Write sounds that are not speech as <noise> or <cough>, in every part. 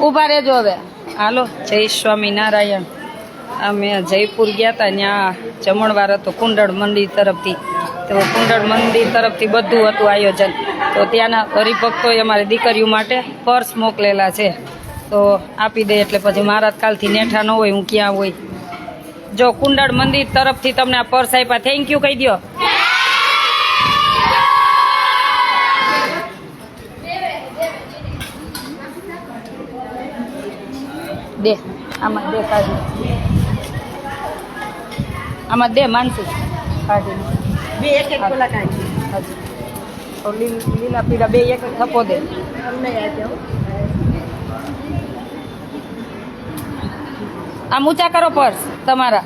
ઊભા રહેજો હવે. હાલો. જય સ્વામિનારાયણ અમે જયપુર ગયા હતા ત્યાં જમણવાર હતો કુંડળ મંદિર તરફથી. તો કુંડળ મંદિર તરફથી બધું હતું આયોજન. તો ત્યાંના હરિભક્તોએ અમારી દીકરીઓ માટે પર્સ મોકલેલા છે. તો આપી દે એટલે પછી મારા કાલથી નેઠા ન હોય, હું ક્યાં હોય. જો કુંડળ મંદિર તરફથી તમને આ પર્સ આપ્યા થેન્ક યુ કહી દો દે. આમાં દે કાઢી. આમાં દે માનસી. કાઢી. બે એક એક કોલા કાઢી. તો લીલા પીળા બે એક થપો દે. અમને આમ ઊંચા કરો પર્સ તમારા.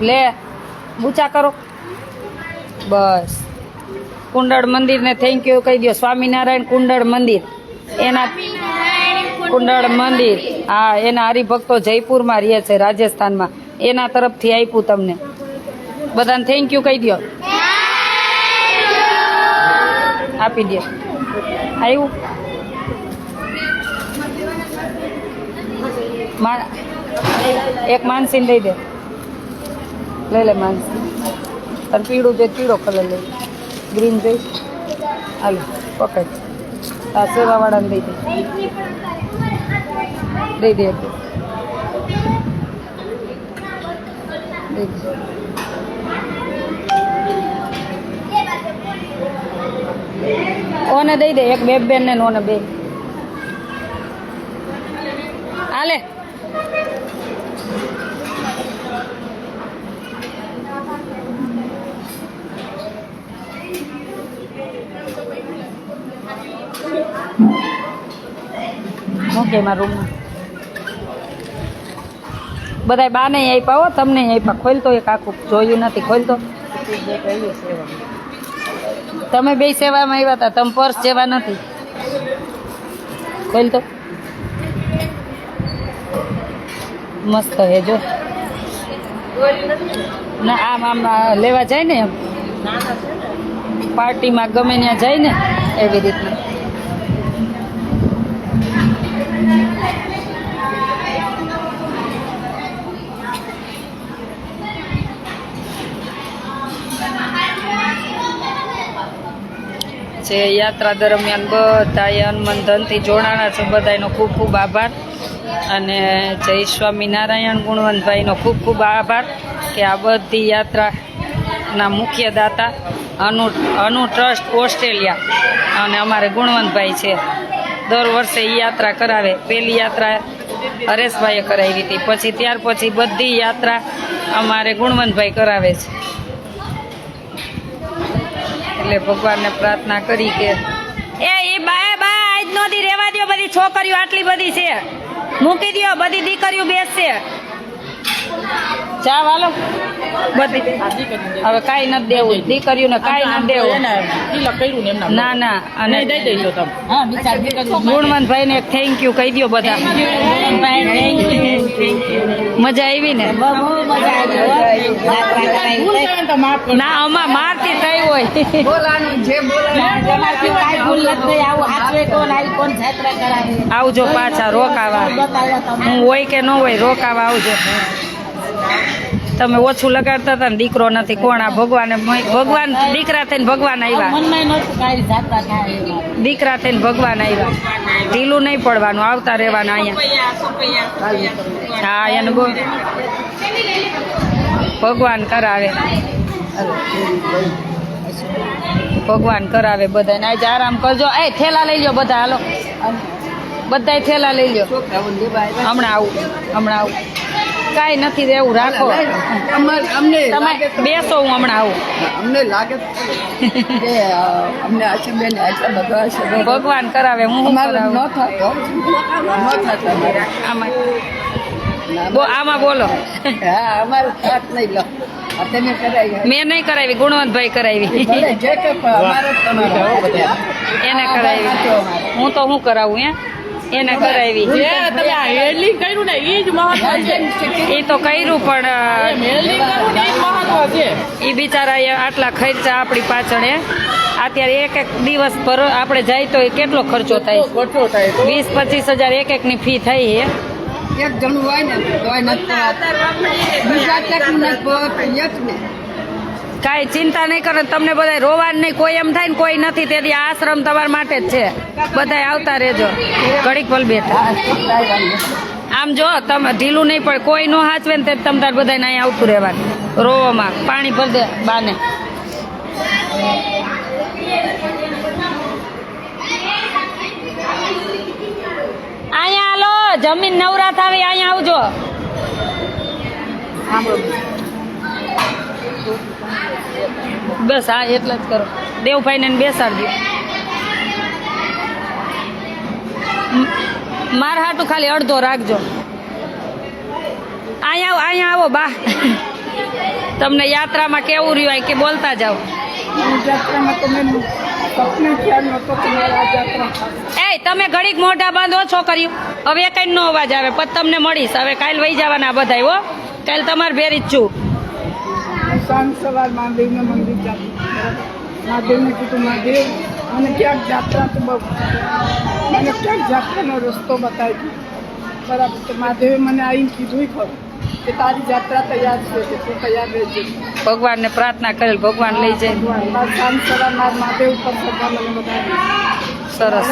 લે ઊંચા કરો. બસ. કુંડળ મંદિરને થેન્ક યુ કહી દો સ્વામિનારાયણ કુંડળ મંદિર. એના કુંડળ મંદિર. હા એના હરિભક્તો જયપુરમાં રહે છે રાજસ્થાનમાં. એના તરફથી આપ્યું તમને. બધાને થેન્ક યુ કહી દો. આપી દે. આવ્યું એક માનસીને લઈ દે. લઈ લે માનસી. તને પીળું જે પીળો કલર લઈ ગ્રીન જોઈ. હાલો, પકડ. આ સેવાવાળાને દઈ દે. દઈ દે. ઓને દઈ દે, એક બે બેન ને ઓને બે. હાલે. ઓકે મારા રૂમમાં? બધાય બાને આપ્યા હો તમને આપ્યા ખોલતો એક આખું જોયું નથી ખોલતો. તમે બે સેવામાં આવ્યા હતા તમે પર્સ જેવા નથી. ખોલતો. મસ્ત હે જો. ના આમ આમ લેવા જાય ને એમ? પાર્ટીમાં ગમે ત્યાં જાય ને એવી રીતના. જે યાત્રા દરમિયાન બધાએ હનુમાન ધનથી જોડાણા છે. બધાનો ખૂબ ખૂબ આભાર. અને જય સ્વામિનારાયણ ગુણવંતભાઈનો ખૂબ ખૂબ આભાર કે આ બધી યાત્રાના મુખ્ય દાતા અનુ અનુ ટ્રસ્ટ ઓસ્ટ્રેલિયા અને અમારે ગુણવંતભાઈ છે. દર વર્ષે એ યાત્રા કરાવે. પહેલી યાત્રા હરેશભાઈએ કરાવી હતી. પછી ત્યાર પછી બધી યાત્રા અમારે ગુણવંતભાઈ કરાવે છે. એટલે ભગવાનને પ્રાર્થના કરી કે એ એ બા બા, આજ નો દી રેવા દ્યો બધી છોકરીઓ આટલી બધી છે. મૂકી દ્યો, બધી દીકરીઓ બેસશે. ચા વાલો બધી. હવે કાંઈ નથી દેવું. દીકરીઓને કાંઈ નથી દેવું. ના ના અને ગુણવંતભાઈ ને થેન્ક યુ કહી દો બધા. મજા આવી ને? ના અમાર મારતી થઈ હોય. આવજો પાછા રોકાવા. હું હોય કે ન હોય રોકાવા આવજો. તમે ઓછું લગાડતા હતા ને દીકરો નથી કોણ આ ભગવાન ભગવાન દીકરા થઈને ભગવાન આવ્યા. દીકરા થઈને ભગવાન આવ્યા. ઢીલું નહીં પડવાનું આવતા રહેવાનું અહીંયા. હા એને બોલ. ભગવાન કરાવે. ભગવાન કરાવે બધાને. આજે આરામ કરજો. એ થેલા લઈ લો બધા હાલો. બધાય થેલા લઈ લો હમણાં આવું હમણાં આવું. કાંઈ નથી રહેવું રાખો. અમને બેસો હું હમણાં આવું. અમને લાગે કે અમને આશીર્વાદ આટલા બધા આશીર્વાદ ભગવાન કરાવે હું ન થતો ન થતો આમાં આમાં બોલો. હા અમારે થાત નહીં લો. આ તમે કરાવી. મેં નહીં કરાવી ગુણવંતભાઈ કરાવી. એને કરાવી. હું તો હું કરાવું હે? એને કરાવી હેરલિંગ કર્યું ને એ જ મહત્વ છે. એ તો કર્યું પણ હેરલિંગ કર્યું ને એ જ મહત્વ છે. એ બિચારા આટલા ખર્ચા આપણી પાછળ એ અત્યારે એક એક દિવસ પર આપણે જાય તો એ કેટલો ખર્ચો થાય? તો? વીસ પચીસ હજાર એક એકની ફી થઈ છે એક જણું હોય ને તોય નથી કાંઈ ચિંતા નહીં કરો, તમને બધા રોવાનું નહીં, કોઈ એમ થાય ને કોઈ નથી, તેથી આશ્રમ તમારા માટે જ છે. બધા આવતા રહેજો. ઘડીક પલ બેઠા. આમ જો, તમે ઢીલું નહીં પડે, કોઈ નો હાચવે ને તે તમ તાર બધાને અહીં આવતું રહેવાનું. રોવામાં. પાણી ભર દે બાને. અહીંયા હાલો, જમીન નવરા થાવી, અહીંયા આવજો. બસ હા, એટલે જ કરો. દેવભાઈને બેસાડજો. મારા હાટું ખાલી અડધો રાખજો. અહીંયા આવો અહીંયા આવો, બા. તમને યાત્રામાં કેવું રહ્યું કે બોલતા જાઓ. એ તમે ઘડીક મોઢા બાંધો છોકરીઓ હવે કઈ નો અવાજ આવે પછી તમને મળીશ. હવે કાલ વહી જવાના બધા હો. કાલ તમારે ભેરી જ છું. સાંજ સવાર મહાદેવના મંદિર જાતું. મહાદેવને કીધું, મહાદેવ અને ક્યાંક જાત્રા તો બહુ મને ક્યાંક જાત્રાનો રસ્તો બતાવી બરાબર, તો મહાદેવે મને આવીને કીધું ખરું. કે તારી જાત્રા તૈયાર છે કે તું તૈયાર રહેજે. ભગવાનને પ્રાર્થના કરેલ ભગવાન લઈ જાય. ભગવાન મારા મહાદેવ શ્રદ્ધા મને સરસ.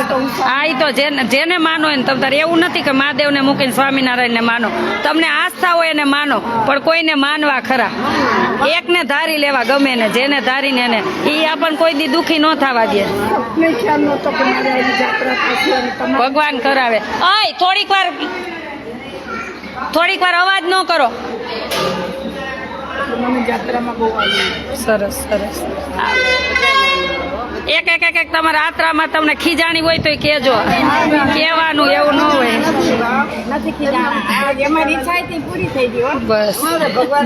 આ તો જેને જેને માનો એને તમ તારે એવું નથી કે મહાદેવને મૂકીને સ્વામિનારાયણને માનો. તમને આસ્થા હોય એને માનો પણ કોઈને માનવા ખરા. એકને ધારી લેવા ગમે ને જેને ધારીને એને. એ આપણને કોઈ દી દુખી ન થવા દે. તમારે ભગવાન કરાવે. અય થોડીક વાર થોડીક વાર અવાજ ન કરો. સરસ સરસ. એક એક એક એક તમારા આત્રામાં તમને ખીજાણી હોય તો કહેજો. કહેવાનું એવું ન હોય. બસ.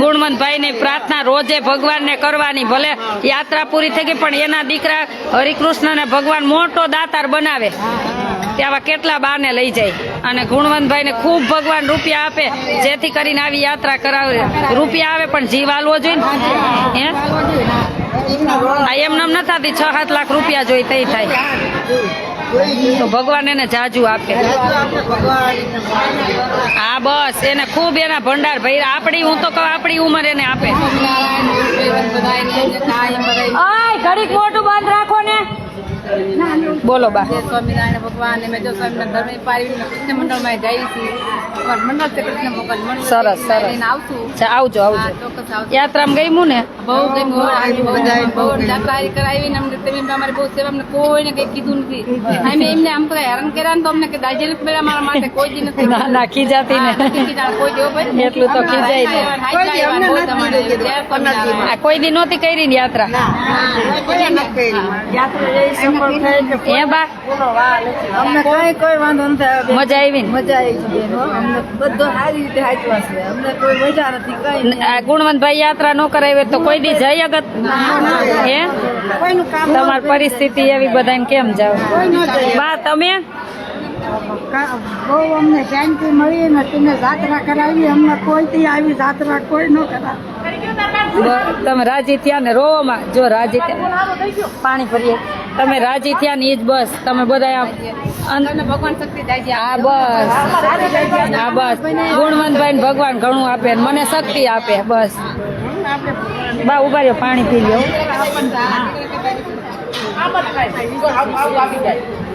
ગુણવંતભાઈ ની પ્રાર્થના રોજે ભગવાનને કરવાની. ભલે યાત્રા પૂરી થઈ ગઈ પણ એના દીકરા હરિકૃષ્ણને ભગવાન મોટો દાતાર બનાવે. ત્યાં કેટલા બાને લઈ જાય. અને ગુણવંતભાઈ ને ખૂબ ભગવાન રૂપિયા આપે જેથી કરીને આવી યાત્રા કરાવે. રૂપિયા આવે પણ જીવ આલવો જોઈએ હે? આ એમ ન થતી છ સાત લાખ રૂપિયા જોઈ તઈ થાય. તો ભગવાન એને જાજુ આપે. હા બસ એને ખૂબ એના ભંડાર ભાઈ આપણી હું તો કહું આપણી ઉંમર એને આપે. ઘડીક મોટું બોલો બા. સ્વામિનારાયણ ભગવાન મેં જો સ્વામિનારાયણ ધર્મ પાડીને કૃષ્ણ મંડળમાં જઈ છીએ. મંડળ છે કૃષ્ણ ભગવાન સરસ, સરસ. આવશું. આવજો આવજો. યાત્રામાં ગઈ ને? બહુ ગમ્યું આજે બહુ જાય બહુ કરાવી ને અમને તમે અમારે બહુ સેવા અમને કોઈને કઈ કીધું નથી. અમે એમને આમ તો હેરાન કર્યા ને તો અમને કે દાજેલ પેલા મારા માટે કોઈ દી નથી. ના ખીજાતી ને કોઈ ભાઈ? એટલું તો ખીજાય કોઈ દી નહોતી કરી ને યાત્રા. હે. બા. અમને કઈ કોઈ વાંધો નથી મજા આવી મજા આવી અમને બધું સારી રીતે હાચવા છે. અમને કોઈ મજા નથી ગુણવંતભાઈ યાત્રા ન કરાવી તો કોઈ દી જઈ અગત? હે? કોઈનું તમારી પરિસ્થિતિ એવી બધાને કેમ જાવ? બા તમે? બહુ અમને શાંતિ મળી ને તમે જાત્રા કરાવી. અમને કોઈથી આવી જાત્રા કોઈ ન કરાવી. તમે રાજી થયા ને રોવામાં? જો રાજી થયા. પાણી ભરીએ. તમે રાજી થયા ને એ જ બસ. તમે બધા આમ ભગવાન શક્તિ હા બસ. હા બસ. ગુણવંતભાઈ ભગવાન ઘણું આપે ને મને શક્તિ આપે બસ. બા ઊભા રહ્યો પાણી પી લ્યો.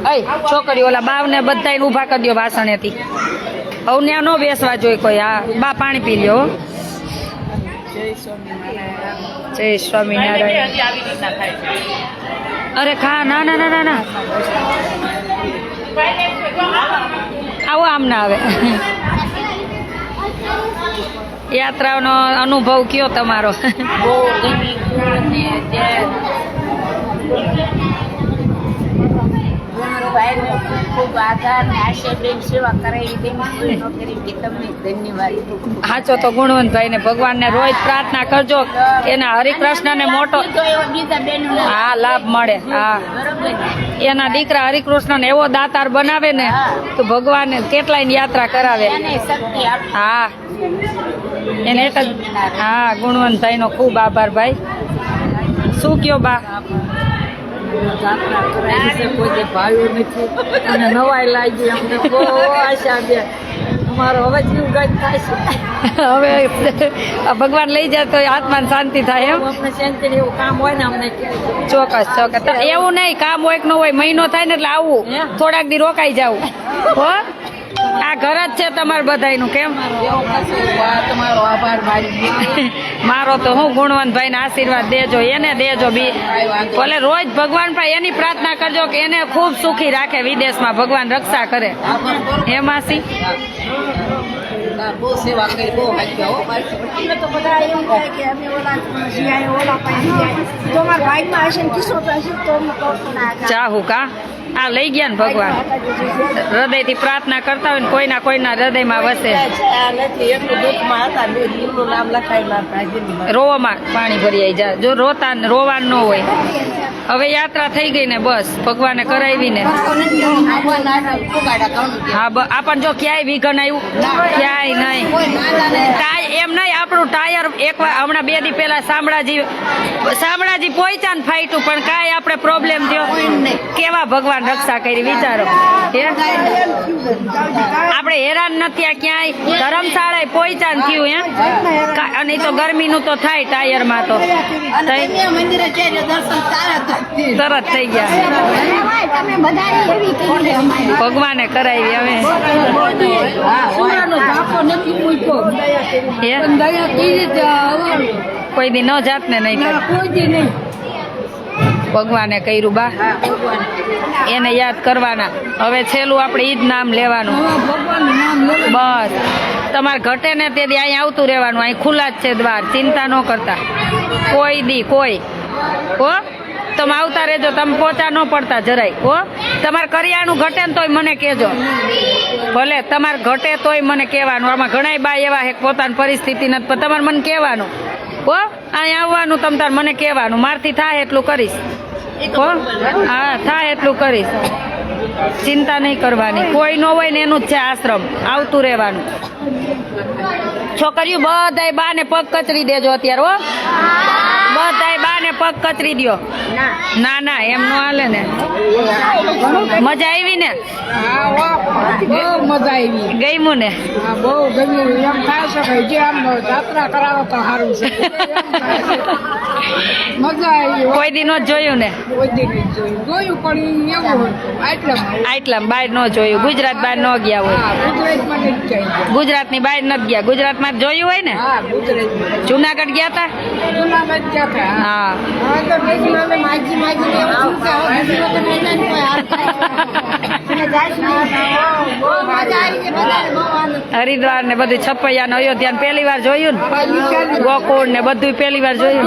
અય છોકરી ઓલા બાવ ને બધા ઊભા કરી દો વાસણેથી. હવે ત્યાં ન બેસવા જોઈએ કોઈ હા બા પાણી પી લ્યો. જય સ્વામિનારાયણ. અરે ખા, ના ના ના ના ના. આવો આમ ના આવે. યાત્રાનો અનુભવ કયો તમારો? સાચો તો ગુણવંતભાઈ ને ભગવાન ને રોજ પ્રાર્થના કરજો. એના હરિકૃષ્ણ ને મોટો હા લાભ મળે. હા. એના દીકરા હરિકૃષ્ણ ને એવો દાતાર બનાવે ને તો ભગવાન કેટલાય યાત્રા કરાવે. હા. એને એક જ હા ગુણવંતભાઈ નો ખૂબ આભાર ભાઈ. શું કયો બા? ભગવાન લઈ જાય તો આત્માને શાંતિ થાય એમ? કામ હોય ને અમને ચોક્કસ ચોક્કસ. એવું નહીં કામ હોય કે ન હોય મહિનો થાય ને એટલે આવું. થોડાક દી રોકાઈ જવું હો? આ ઘર જ છે તમારે બધાયનું, કેમ? <laughs> તમારો આભાર મારી તો હું ગુણવંતભાઈ ને આશીર્વાદ દેજો, એને દેજો બી. ભલે રોજ ભગવાન ભાઈ એની પ્રાર્થના કરજો કે એને ખૂબ સુખી રાખે, વિદેશમાં ભગવાન રક્ષા કરે. હે માસી? ચાહુ કા? આ લઈ ગયા ને ભગવાન. હૃદયથી પ્રાર્થના કરતા હોય ને કોઈના કોઈના હૃદયમાં વસે. રોવામાં પાણી ભરી આવી જાય જો રોતા રોવાનું ન હોય. હવે યાત્રા થઈ ગઈ ને બસ. ભગવાને કરાવી ને હા આપણ જો ક્યાંય વિઘન આવ્યું? ક્યાંય નહીં. એમ નહીં, આપણું ટાયર એક વાર હમણાં બે દી પહેલા શામળાજી શામળાજી પહોંચ્યા ને ફાઈટું પણ કાંઈ આપણે પ્રોબ્લેમ થયો. કેવા ભગવાન રક્ષા કરી, વિચારો. આપણે હેરાન નથી આ ક્યાંય? ધરમશાળાએ પહોંચ્યા ને થયું એમ અને તો ગરમીનું તો થાય ટાયરમાં તો. તરત થઈ ગયા. ભગવાને કરાવી હે? આવવાનું. કોઈ દી ન જાત ને નહીં કોઈ દી નહીં. ભગવાને કર્યું બા. એને યાદ કરવાના. હવે છેલ્લું આપણે ઈ જ નામ લેવાનું. બસ. તમારે ઘટે ને તે દી અહીં આવતું રહેવાનું. અહીં ખુલ્લા જ છે દ્વાર. ચિંતા ન કરતા. કોઈ દી કોઈ. હો? તમે આવતા રહેજો. તમે પોચા ન પડતા જરાય. હો? તમારે કરિયાણું ઘટે ને તોય મને કહેજો. ભલે તમારે ઘટે તોય મને કહેવાનું. આમાં ઘણાય બા એવા હે પોતાની પરિસ્થિતિ નથી પણ તમારે મને કહેવાનું. હો? અહીં આવવાનું તમ તાર મને કહેવાનું. મારથી થાય એટલું કરીશ. હો થાય એટલું કરીશ. ચિંતા નહીં કરવાની. કોઈ ન હોય ને એનું જ છે આશ્રમ. આવતું રહેવાનું. છોકરીઓ બધાય બાને પગ કચરી દેજો અત્યારે, હો. બધાય બાને પગ કચરી દ્યો. ના ના, એમ નો હાલે ને. મજા આવી ને? મજા આવી ગઈમું ને. મજા આવી કોઈ દી નો જોયું ને? દી જોયું. પણ એવું આટલામાં આટલામ બહાર ન જોયું. ગુજરાત બહાર ન ગયા હોય. ગુજરાતની બહાર નથી ગયા. ગુજરાતમાં જોયું હોય ને? જુનાગઢ ગયા હતા હરિદ્વાર ને બધું છપૈયા ને અયોધ્યા પહેલી વાર જોયું ને? ગોકુળ ને બધું પહેલી વાર જોયું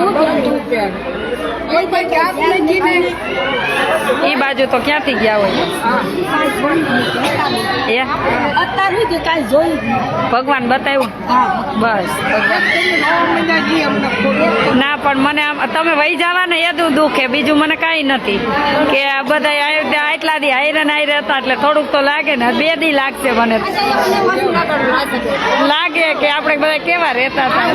કોઈ કોઈ એ બાજુ તો ક્યાંથી ગયા હોય? કાંઈ જોયું ભગવાન બતાવ્યું? બસ ના પણ મને તમે વહી જવા ને એ દુ દુઃખ બીજું મને કાંઈ નથી. કે આ બધા આટલા દી આયરન હાઈ રહેતા એટલે થોડુંક તો લાગે ને. બે દી લાગશે મને. લાગે કે આપણે બધા કેવા રહેતા હતા.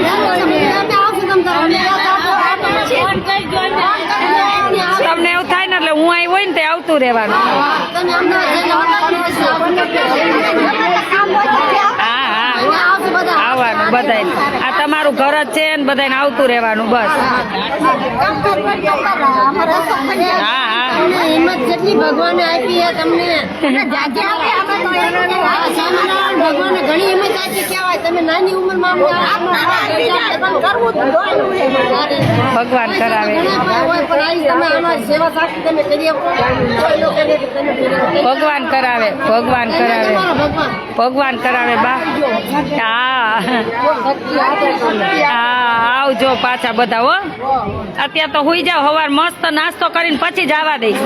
તમને એવું થાય ને એટલે હું આવી હોય ને તે આવતું રહેવાનું. આવવાનું બધાય આ તમારું ઘર જ છે ને બધાને આવતું રહેવાનું, બસ. હા હા. હિંમત જેટલી ભગવાને આપી છે તમને. ભગવાને ઘણી હિંમત આપી કહેવાય તમે નાની ઉંમરમાં કરવું ભગવાન કરાવે. ભગવાન કરાવે ભગવાન કરાવે. ભગવાન. કરાવે બા. હા. આવજો પાછા બધા હો. અત્યારે તો હુઈ જાવ સવાર મસ્ત નાસ્તો કરીને પછી જવા દઈશ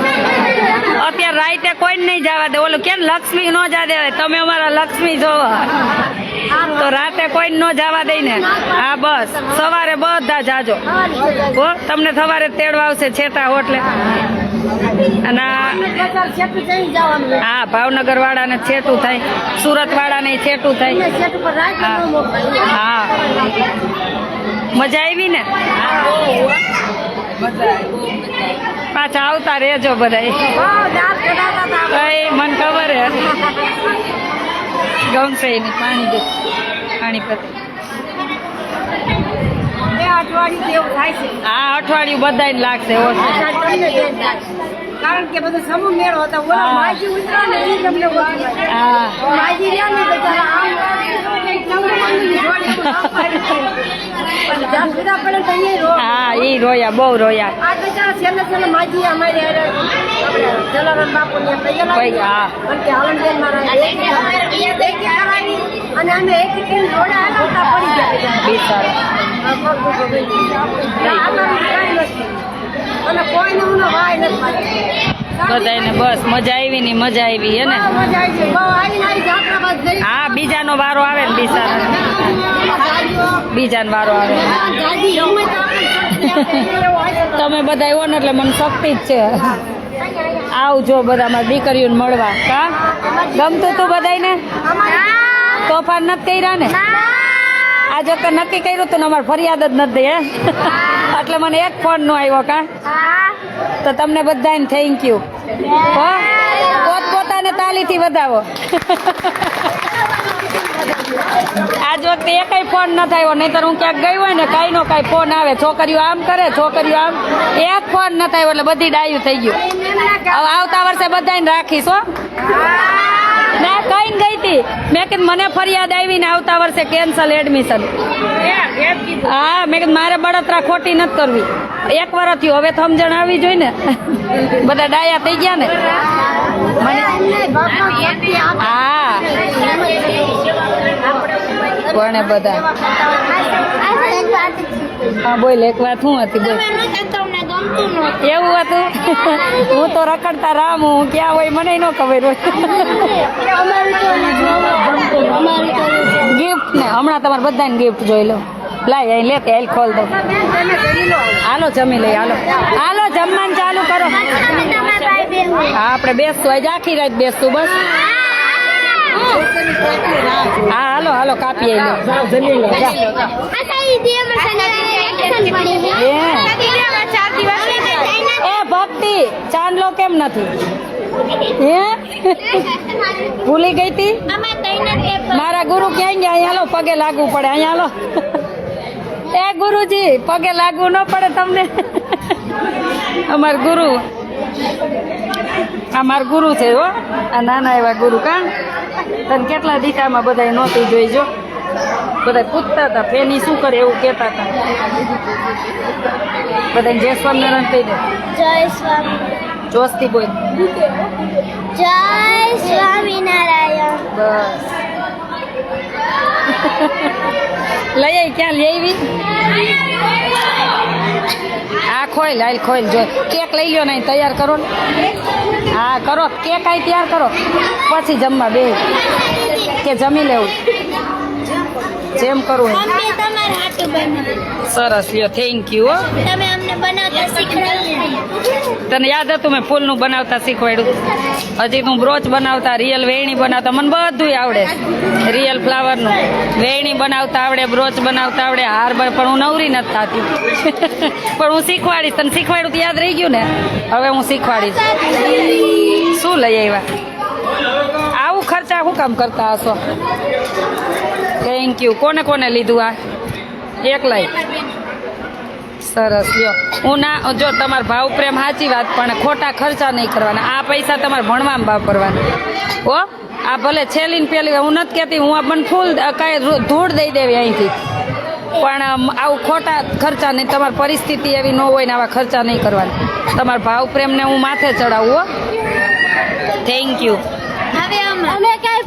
અત્યારે રાતે કોઈ નહીં જવા દે ઓલું કેમ લક્ષ્મી નો જા દેવાય તમે અમારા લક્ષ્મી જોવો તો રાતે કોઈ ન જવા દઈ ને? હા બસ. સવારે બધા જાજો. હો તમને સવારે તેડવા આવશે છેટા હોટલે. અને હા ભાવનગર વાળાને છેટું થાય. સુરત છેટું થાય. છેટ હા. હા. મજા આવી ને? પાછા આવતા રહેજો બધા કઈ મને ખબર હે. ગમશે એની પાણી દે પાણી છે. આ અઠવાડિયું બધાને લાગશે. કારણ કે બધો સમૂહ મેળો હતા. ઓલા માજી ઉતરા ને એ તમને માજી રહ્યા ને બધા એ હા ઈ રોયા બહુ રોયા. આ બચારા છેલ્લે છેલ્લે માજી અમારે જલારામ અને અમે એક પડી ગયા બચારા. બિચારા અને કોઈને હું વાય નથી મારી. બધાને બસ મજા આવી ની મજા આવી હે ને. હા બીજાનો વારો આવે ને બીજા બીજાનો વારો આવે. તમે બધા એવો ને એટલે મને શક્તિ જ છે. આવજો બધા મારી દીકરીઓને મળવા. કા? ગમતું તું બધાને તોફાન નથી કર્યા ને? આજે તો નક્કી કર્યું તું ને અમારે ફરિયાદ જ નથી હે? એટલે મને એક ફોન નો આવ્યો કા? તો તમને બધાને થેન્ક યુ હો? પોત પોતાને તાલીથી વધાવો. આજ વખતે એકય ફોન ન થયો નહીતર હું ક્યાંક ગઈ હોય ને કાંઈ નો કાંઈ ફોન આવે. છોકરીઓ આમ કરે છોકરીઓ આમ. એક ફોન ન થયો એટલે બધી ડાયું થઈ ગયું. હવે આવતા વર્ષે બધાને રાખીશ હો. ના કઈ ગઈ હતી. મેં કીધું, મને ફરિયાદ આવી ને આવતા વર્ષે કેન્સલ એડમિશન હા, મેં કીધું, મારે બળતરા ખોટી નથી કરવી. એક વર્ષ થયું, હવે સમજણ આવી જોઈ ને. બધા ડાયા થઈ ગયા ને. હા. કોણે બધા? હા, બોલ, એક વાત શું હતી, બોલ. એવું હતું? હું તો રખડતા રામ હું ક્યાં હોય મને ન ખબર હોય. ગિફ્ટ ને હમણાં તમારે બધાને ગિફ્ટ જોઈ લો. લાય અહીં લે કે અહીં ખોલ દો હાલો જમી લઈ હાલો. હાલો જમવાનું ચાલુ કરો. હા આપણે બેસશું. આજે આખી રાત બેસશું બસ. હા હાલો હાલો કાપી લો. જમી લો ભક્તિ ચાંદલો કેમ નથી? હે? ભૂલી ગઈ તી? મારા ગુરુ ક્યાં ગયા? અહીંયા લો પગે લાગવું પડે, અહીંયા લો એ ગુરુજી, પગે લાગવું ન પડે તમને. અમાર ગુરુ આ ગુરુ છે હો. આ નાના એવા ગુરુ કા? તને કેટલા દીકામાં બધા નહોતી જોઈજો બધા પૂછતા હતા ફેની શું કરે એવું કહેતા હતા. બધા જય સ્વામિનારાયણ કહી દે. જય સ્વામી જોસ્તી બોલ. જય સ્વામિનારાયણ. બસ. લઈ આવી ક્યાં લઈ આવી? આ ખોઈલ હાલ ખોઈલ જો. કેક લઈ લ્યો નહીં તૈયાર કરો ને. હા કરો. કેક આઈ તૈયાર કરો. પછી જમવા બે કે જમી લેવું? જેમ કરવું હાટું બનાવ્યું સરસ લ્યો થેન્ક યુ હો. તમે અમને બનાવતા શીખડાવ્યું તને યાદ હતું મેં ફૂલનું બનાવતા શીખવાડ્યું? હજી તું બ્રોચ બનાવતા રિયલ વેણી બનાવતા મને બધું આવડે. રિયલ ફ્લાવરનું વેણી બનાવતા આવડે બ્રોચ બનાવતા આવડે હાર પણ હું નવરી નથી થતી. <laughs> પણ હું શીખવાડીશ. તને શીખવાડ્યું તો યાદ રહી ગયું ને? હવે હું શીખવાડીશ. શું લઈ આવ્યા? આવું ખર્ચા શું કામ કરતા હશો? થેન્ક યુ કોને કોને લીધું આ? એક લઈ. સરસ, લ્યો. હું ના, જો તમારો ભાવ પ્રેમ સાચી વાત, પણ ખોટા ખર્ચા નહીં કરવાના. આ પૈસા તમારે ભણવામાં વાપરવાના હો, આ ભલે છેલ્લી ને પેલી હું નથી કહેતી, હું મને ફૂલ કાંઈ ધૂળ દઈ દેવી અહીંથી. પણ આવું ખોટા ખર્ચા નહીં, તમારી પરિસ્થિતિ એવી ન હોય ને આવા ખર્ચા નહીં કરવાના. તમારા ભાવ પ્રેમને હું માથે ચડાવું, હો. થેન્ક યુ હવે અમે કઈ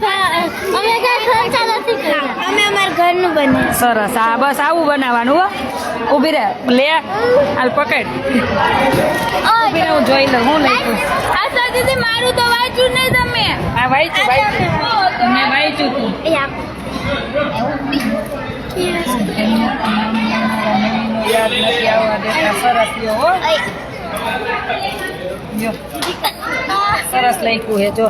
અમે ખર્ચા નથી કર્યા. અમે અમારા ઘરનું બને. સરસ. આ બસ આવું બનાવવાનું હો. ઊભી રહે. લે હાલ પકડ. ઊભી રહે હું જોઈ લઉં હું લઈ આ સાથે મારું તો વાંચ્યું નહીં તમે. આ વાંચ્યું વાંચ્યું. મેં વાંચ્યું તું. યાદ નથી આવવા દેતા સરસ હો સરસ લખ્યું હે જો.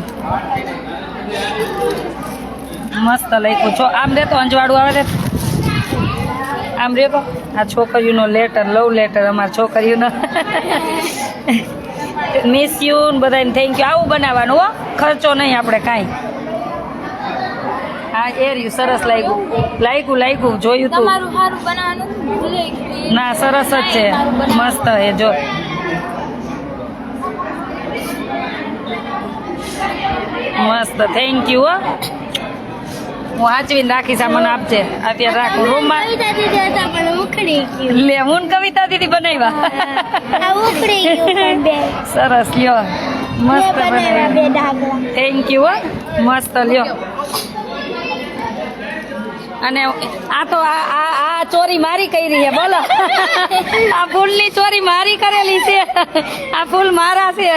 મસ્ત લખ્યું. છો આમ દે તો અંજવાળું આવે દે આમ રે તો આ છોકરીઓનો લેટર લવ લેટર અમારા છોકરીઓનો. <laughs> મિસ યુ બધાને થેન્ક યુ આવું બનાવવાનું હો. ખર્ચો નહીં આપણે કાંઈ. હા એ રહ્યું સરસ લાગ્યું. લાગ્યું લાગ્યું જોયું તું. ના સરસ જ છે. મસ્ત હે જો. મસ્ત થેન્ક યુ હો. હું વાંચવી રાખીશ આ મને આપજે. અત્યારે રાખું. રૂમમાં લે હું કવિતા દીદી બનાવ્યા. સરસ લ્યો. મસ્ત બનાવ્યા થેન્ક યુ મસ્ત લ્યો. અને આ તો આ આ ચોરી મારી કરી છે બોલો. આ ફૂલની ચોરી મારી કરેલી છે. આ ફૂલ મારા છે.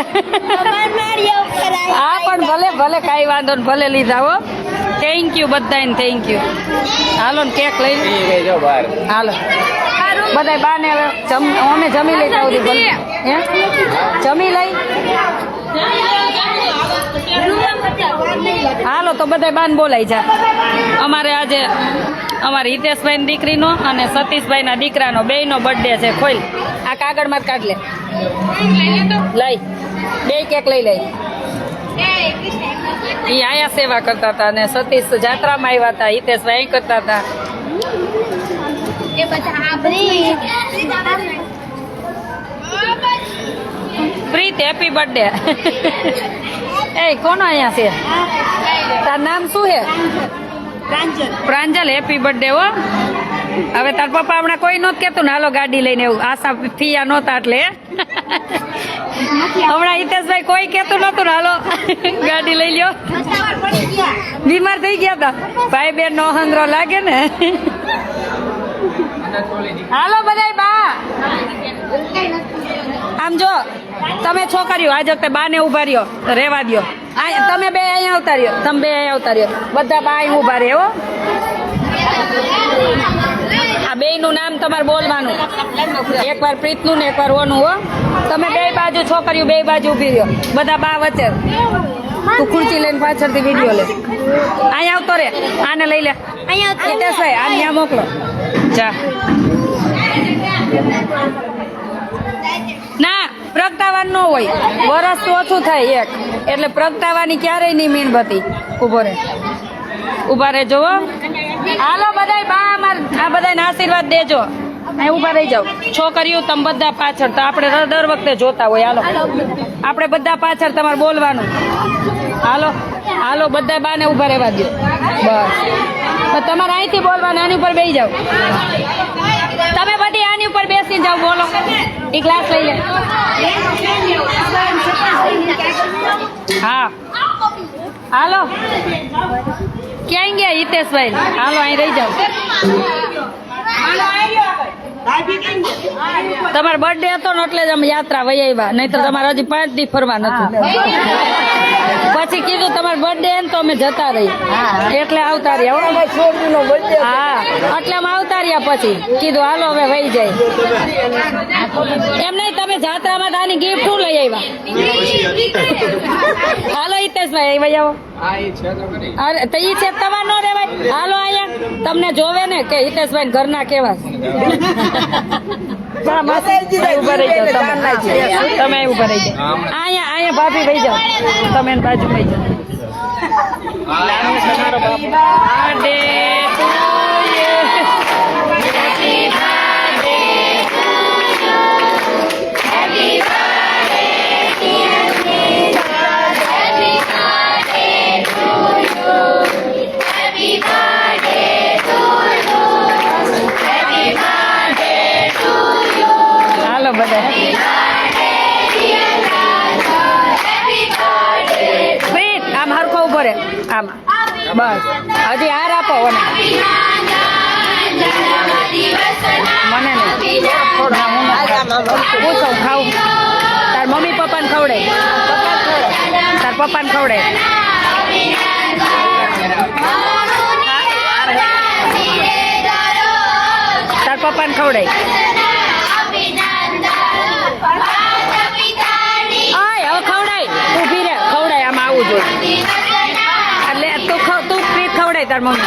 હા પણ ભલે ભલે કાંઈ વાંધો ને ભલે લીધા હો. થેન્ક યુ બધાને થેન્ક યુ હાલો ને કેક લઈ લો. હાલો. બધાય બાને હવે અમે જમી લઈ સુધી હે? જમી લઈ. હાલો તો બધાય બાન બોલાય જા. અમારે આજે અમારે હિતેશભાઈની દીકરીનો અને સતીશભાઈના દીકરાનો બેયનો બર્થડે છે ખોલ. આ કાગળમાં જ કાઢ લે. લઈ બે કેક લઈ. લઈ એ અહીંયા સેવા કરતા હતા અને સતીશ જાત્રામાં આવ્યા હતા હિતેશભાઈ અહીં કરતા હતા. પ્રીત હેપી બર્થડે એ કોનો અહીંયા છે? તાર નામ શું છે? પ્રાંજલ હેપી બર્થડે હો. હવે તાર પપ્પા હમણાં કોઈ નહોતું કેતું ને હાલો ગાડી લઈને એવું આશા ફિયા નહોતા એટલે. <laughs> હમણાં હિતેશભાઈ કોઈ કેતું નતું ને હાલો, ગાડી લઈ લ્યો. બીમાર થઈ ગયા હતા ભાઈ બેન નો હંગરો લાગે ને. હાલો બધા બા. આમ જો, તમે છોકરીઓ આજ વખતે બાને ઊભા રહ્યો રેવા આ તમે બે અહીંયા આવતા રહ્યો તમે બે અહીંયા રહ્યો બધા બા અહીં ઊભા રહે હો આ નામ તમારે બોલવાનું. એકવાર પ્રીતનું ને એકવાર ઓનું હો. તમે બે બાજુ છોકરીઓ બે બાજુ ઊભી રહ્યો. બધા બા વચ્ચે. તું ખુરચી લઈને પાછળથી વીડિયો લે. અહીંયા આવતો રે. આને લઈ લે. અહીંયા હિતેશભાઈ આને ત્યાં મોકલો. જા. ના પ્રગટાવાનું ન હોય. વરસ તો ઓછું થાય એક. એટલે પ્રગટાવાની ક્યારેય નહીં મીણબત્તી. ઊભો રે. ઊભા રહેજો. હાલો બધાય, બા, અમાર આ બધાને આશીર્વાદ દેજો. અહીં ઊભા રહી જાઓ. છોકરીઓ તમે બધા પાછળ, તો આપણે દર- વખતે જોતા હોય. હાલો. આપણે બધા પાછળ તમારે બોલવાનું. હાલો. હાલો બધા બાને ઊભા રહેવા દો બસ. તો તમારે અહીંથી બોલવાનું, આની ઉપર બેસી જાઓ. તમે બધી આની ઉપર બેસી જાઓ, બોલો. એ ગ્લાસ લઈ લે. હા. હાલો. ક્યાં ગયા હિતેશભાઈ? હાલો, અહીં રહી જાઓ. તમારો બર્થડે હતો ને એટલે જ અમે યાત્રા વહી આવ્યા. નહીં તો તમારે હજી પાંચ દી ફરવા નથી. પછી કીધું તમારો બર્થડે ને તો અમે જતા રહી. એટલે આવતા રહ્યા હા. એટલે અમે આવતા રહ્યા પછી. કીધું હાલો હવે વહી જાય. એમ નહીં તમે જાત્રામાં તો આની ગિફ્ટ શું લઈ આવ્યા? હાલો હિતેશભાઈ ભાઈ આવો. અરે તો ઈ છે તમારે નો રેવાય? હાલો અહીંયા. તમને જોવે ને કે હિતેશભાઈ ઘરના કેવા ઊભા રહી જાઓ તમે. તમે ઊભા રહી જાઓ. અહીંયા અહીંયા ભાભી ભાઈ જાઓ. તમે એની બાજુ ભાઈ જાઓ. બસ. હજી હાર આપો મને. નહીં. હું. પૂછો ખાવું તાર મમ્મી પપ્પાને ખવડે. તાર પપ્પાને ખવડે. તાર પપ્પાને ખવડે. ખવડાય. ઊભી રે ખવડાય, આમાં આવું જોઈએ તું ખવ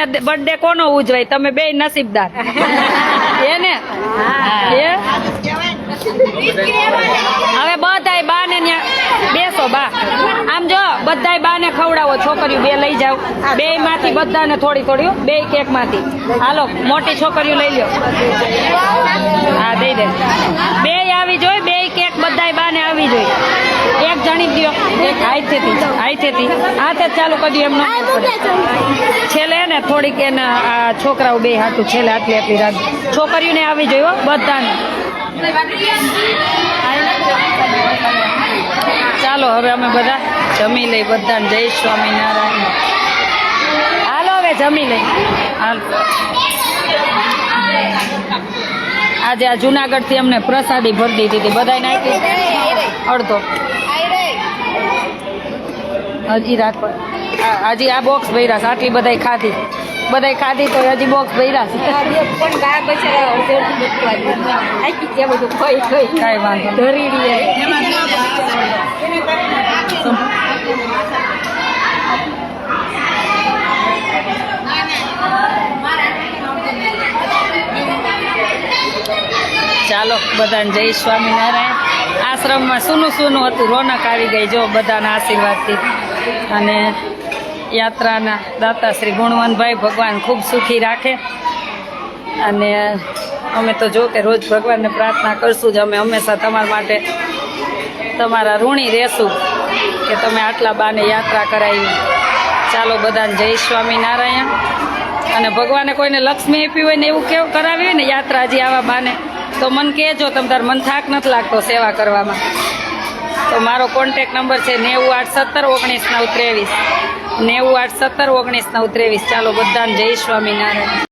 ને બર્થડે કોનો ઉજવાય? તમે બે નસીબદાર. એ ને? હવે બધાય બા ને બેસો બા. આમ જો બધાય બા ને ખવડાવો. છોકરીઓ બે લઈ જાઓ. બે માંથી બધાને થોડી થોડી બે કેકમાંથી હાલો મોટી છોકરીઓ લઈ લ્યો. હા દઈ દે બે આવી જોઈ બે કેક બધાય બા ને આવી જોઈ એક જણી આઈથી હાથેથી હાથે ચાલુ કરી મૂકે છેલ્લે ને થોડીક એના આ છોકરાઓ બે હાટું છેલ્લે આટલી આટલી રાત. છોકરીઓને આવી જોયો બધાને. ચાલો હવે અમે બધા જમી લઈ બધાને જય સ્વામિનારાયણ હાલો હવે જમી લઈ. હાલ. આજે આ જુનાગઢથી અમને પ્રસાદી ભરી દીધી હતી. બધાને આપી અડધો. હજી રાત આ- હજી આ બોક્સ ભર્યા છે આટલી બધાય ખાધી. બધાય ખાધી તો હજી બોક્સ ભર્યા પણ કાંઈ વાંધો ધરી ચાલો બધાને જય સ્વામિનારાયણ. આશ્રમમાં સૂનું સૂનું હતું રોનક આવી ગઈ જો બધાના આશીર્વાદથી. અને યાત્રાના દાતા શ્રી ગુણવંતભાઈ ભગવાન ખૂબ સુખી રાખે. અને અમે તો જો કે રોજ ભગવાનને પ્રાર્થના કરશું જ, અમે હંમેશા તમારા માટે તમારા ઋણી રહેશું કે તમે આટલા બાને યાત્રા કરાવી. ચાલો બધાને જય સ્વામિનારાયણ. અને ભગવાને કોઈને લક્ષ્મી આપી હોય ને એવું કેવું કરાવી હોય ને યાત્રા હજી આવા બાને, તો મન કહેજો, તમે તાર મન થાક નથી લાગતો સેવા કરવામાં. તો મારો કોન્ટેક નંબર છે નેવું આઠ સત્તર ઓગણીસ નવ ત્રેવીસ. નેવું આઠ સત્તર ઓગણીસ નવ ત્રેવીસ. ચાલો બધાને જય સ્વામિનારાયણ.